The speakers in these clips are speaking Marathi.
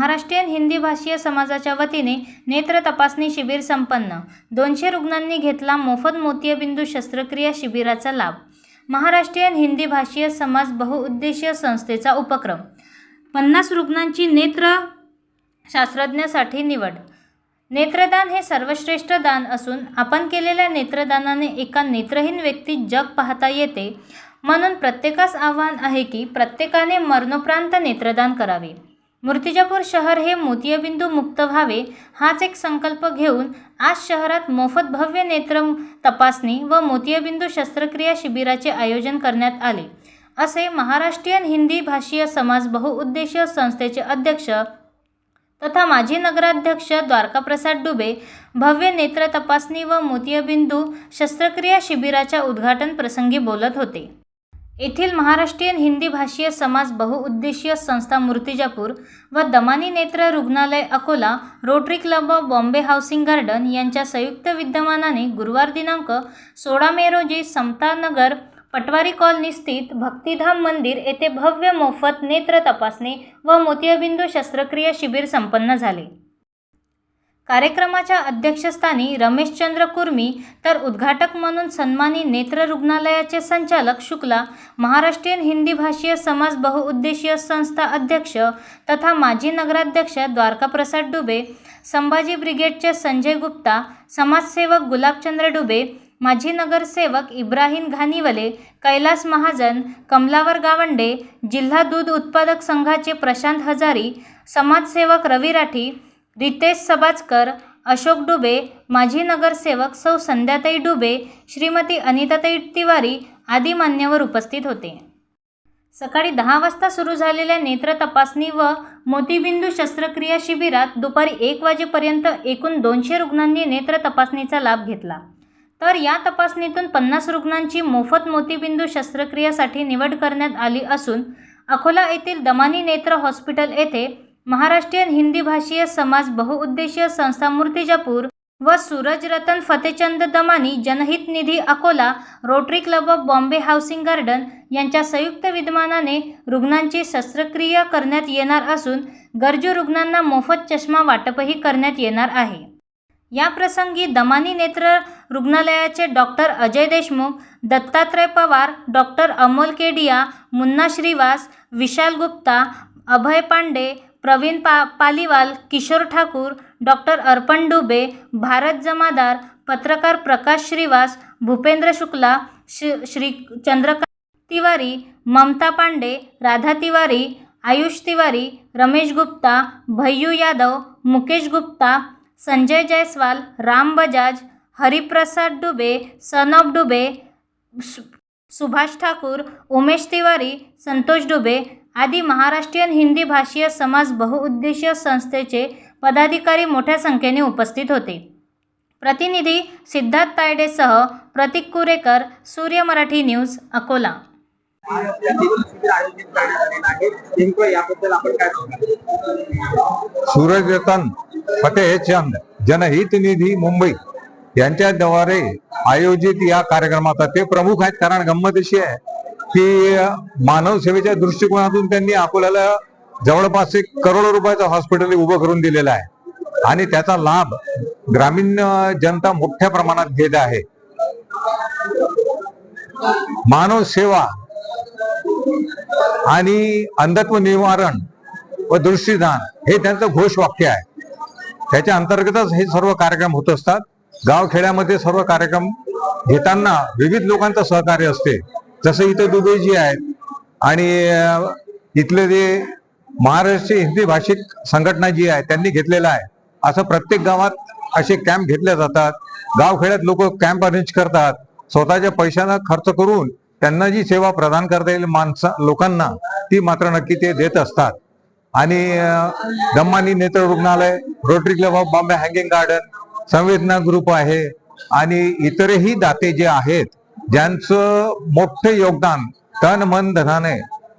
महाराष्ट्रीयन हिंदी भाषीय समाजाच्या वतीने नेत्र तपासणी शिबिर संपन्न. दोनशे रुग्णांनी घेतला मोफत मोतियबिंदू शस्त्रक्रिया शिबिराचा लाभ. महाराष्ट्रीयन हिंदी भाषीय समाज बहुउद्देशीय संस्थेचा उपक्रम. पन्नास रुग्णांची नेत्र शास्त्रज्ञासाठी निवड. नेत्रदान हे सर्वश्रेष्ठ दान असून आपण केलेल्या नेत्रदानाने एका नेत्रहीन व्यक्ती जग पाहता येते. म्हणून प्रत्येकास आव्हान आहे की प्रत्येकाने मरणोप्रांत नेत्रदान करावे. मूर्तिजापूर शहर हे मोतियबिंदू मुक्त व्हावे हाच एक संकल्प घेऊन आज शहरात मोफत भव्य नेत्र तपासणी व मोतियबिंदू शस्त्रक्रिया शिबिराचे आयोजन करण्यात आले. असे महाराष्ट्रीयन हिंदी भाषीय समाज बहुउद्देशीय संस्थेचे अध्यक्ष तथा माजी नगराध्यक्ष द्वारकाप्रसाद डुबे भव्य नेत्र तपासणी व मोतियबिंदू शस्त्रक्रिया शिबिराच्या उद्घाटन प्रसंगी बोलत होते. येथील महाराष्ट्रीयन हिंदी भाषीय समाज बहुउद्देशीय संस्था मूर्तिजापूर व दमानी नेत्र रुग्णालय Akola Rotary Club of Bombay Housing Garden यांच्या संयुक्त विद्यमानाने गुरुवार दिनांक सोळा मे रोजी समतानगर पटवारी कॉलनी स्थित भक्तिधाम मंदिर येथे भव्य मोफत नेत्र तपासणी व मोतियाबिंदू शस्त्रक्रिया शिबिर संपन्न झाले. कार्यक्रमाच्या अध्यक्षस्थानी रमेशचंद्र कुर्मी तर उद्घाटक म्हणून सन्मानी नेत्र रुग्णालयाचे संचालक शुक्ला महाराष्ट्रीयन हिंदी भाषीय समाज बहुउद्देशीय संस्था अध्यक्ष तथा माजी नगराध्यक्ष द्वारकाप्रसाद डुबे संभाजी ब्रिगेडचे संजय गुप्ता समाजसेवक गुलाबचंद्र डुबे माजी नगरसेवक इब्राहिम घानिवले कैलास महाजन कमलावर गावंडे जिल्हा दूध उत्पादक संघाचे प्रशांत हजारी समाजसेवक रवी राठी रितेश सबाजकर अशोक डुबे माजी नगरसेवक सौ संध्याताई डुबे श्रीमती अनिताताई तिवारी आदी मान्यवर उपस्थित होते. सकाळी दहा वाजता सुरू झालेल्या नेत्र तपासणी व मोतीबिंदू शस्त्रक्रिया शिबिरात दुपारी एक वाजेपर्यंत एकूण दोनशे रुग्णांनी नेत्र तपासणीचा लाभ घेतला. तर या तपासणीतून पन्नास रुग्णांची मोफत मोतीबिंदू शस्त्रक्रियासाठी निवड करण्यात आली असून अकोला येथील दमानी नेत्र हॉस्पिटल येथे महाराष्ट्रीयन हिंदी भाषीय समाज बहुउद्देशीय संस्था मूर्तिजापूर व Suraj Ratan Fatehchand Damani Janhit Nidhi Akola Rotary Club of Bombay Housing Garden यांच्या संयुक्त विद्यमानाने रुग्णांची शस्त्रक्रिया करण्यात येणार असून गरजू रुग्णांना मोफत चष्मा वाटपही करण्यात येणार आहे. या प्रसंगी दमानी नेत्र रुग्णालयाचे डॉक्टर अजय देशमुख दत्तात्रय पवार डॉक्टर अमोल केडिया मुन्ना श्रीवास विशाल गुप्ता अभय पांडे प्रवीण पा पालीवाल किशोर ठाकूर डॉक्टर अर्पण डुबे भारत जमादार पत्रकार प्रकाश श्रीवास भूपेंद्र शुक्ला श्री श्री चंद्रकांत तिवारी ममता पांडे राधा तिवारी आयुष तिवारी रमेश गुप्ता भय्यू यादव मुकेश गुप्ता संजय जयस्वाल राम बजाज हरिप्रसाद डुबे सनब डुबे सु सुभाष ठाकूर उमेश तिवारी संतोष डुबे आदी महाराष्ट्रीयन हिंदी भाषीय समाज बहुउद्देशीय संस्थेचे पदाधिकारी मोठ्या संख्येने उपस्थित होते. प्रतिनिधी सिद्धार्थ तायडेसह प्रतीक कुरेकर सूर्य मराठी न्यूज अकोला. सूरज रतन फतेहचंद जनहित निधी मुंबई. यांच्याद्वारे आयोजित या कार्यक्रमाचा ते प्रमुख आहेत कारण गंमत अशी आहे. की मानव सेवेच्या दृष्टिकोनातून त्यांनी अकोल्याला जवळपास एक करोड रुपयाचं हॉस्पिटल उभं करून दिलेलं आहे. आणि त्याचा लाभ ग्रामीण जनता मोठ्या प्रमाणात घेत आहे. मानव सेवा आणि अंधत्व निवारण व दृष्टीदान हे त्यांचं घोषवाक्य आहे. त्याच्या अंतर्गतच हे सर्व कार्यक्रम होत असतात. गावखेड्यामध्ये सर्व कार्यक्रम घेताना विविध लोकांचं सहकार्य असते. जसं इथं दुबईजी आहेत आणि इथले जे महाराष्ट्र हिंदी भाषिक संघटना जी आहे त्यांनी घेतलेलं आहे. असं प्रत्येक गावात असे कॅम्प घेतले जातात. गावखेड्यात लोक कॅम्प अरेंज करतात. स्वतःच्या पैशानं खर्च करून त्यांना जी सेवा प्रदान करता येईल माणसा लोकांना ती मात्र नक्की ते देत असतात. आणि दम्मानी नेत्र रुग्णालय Rotary Club of Bombay Hanging Garden Samvedana group आहे. आणि इतरही दाते जे आहेत ज्यांचं मोठं योगदान तन मन धनाने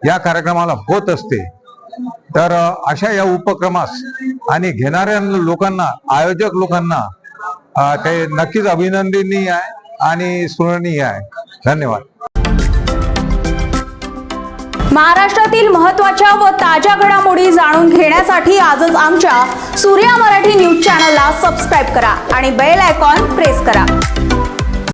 या कार्यक्रमाला होत असते. तर अशा या उपक्रमास आणि घेणाऱ्या लोकांना आयोजक लोकांना ते नक्कीच अभिनंदनीय आहे आणि स्मरणीय आहे. धन्यवाद. महाराष्ट्रातील महत्त्वाच्या व ताज्या घडामोडी जाणून घेण्यासाठी आजच आमच्या सूर्या मराठी न्यूज चॅनलला सबस्क्राईब करा आणि बेल आयकॉन प्रेस करा.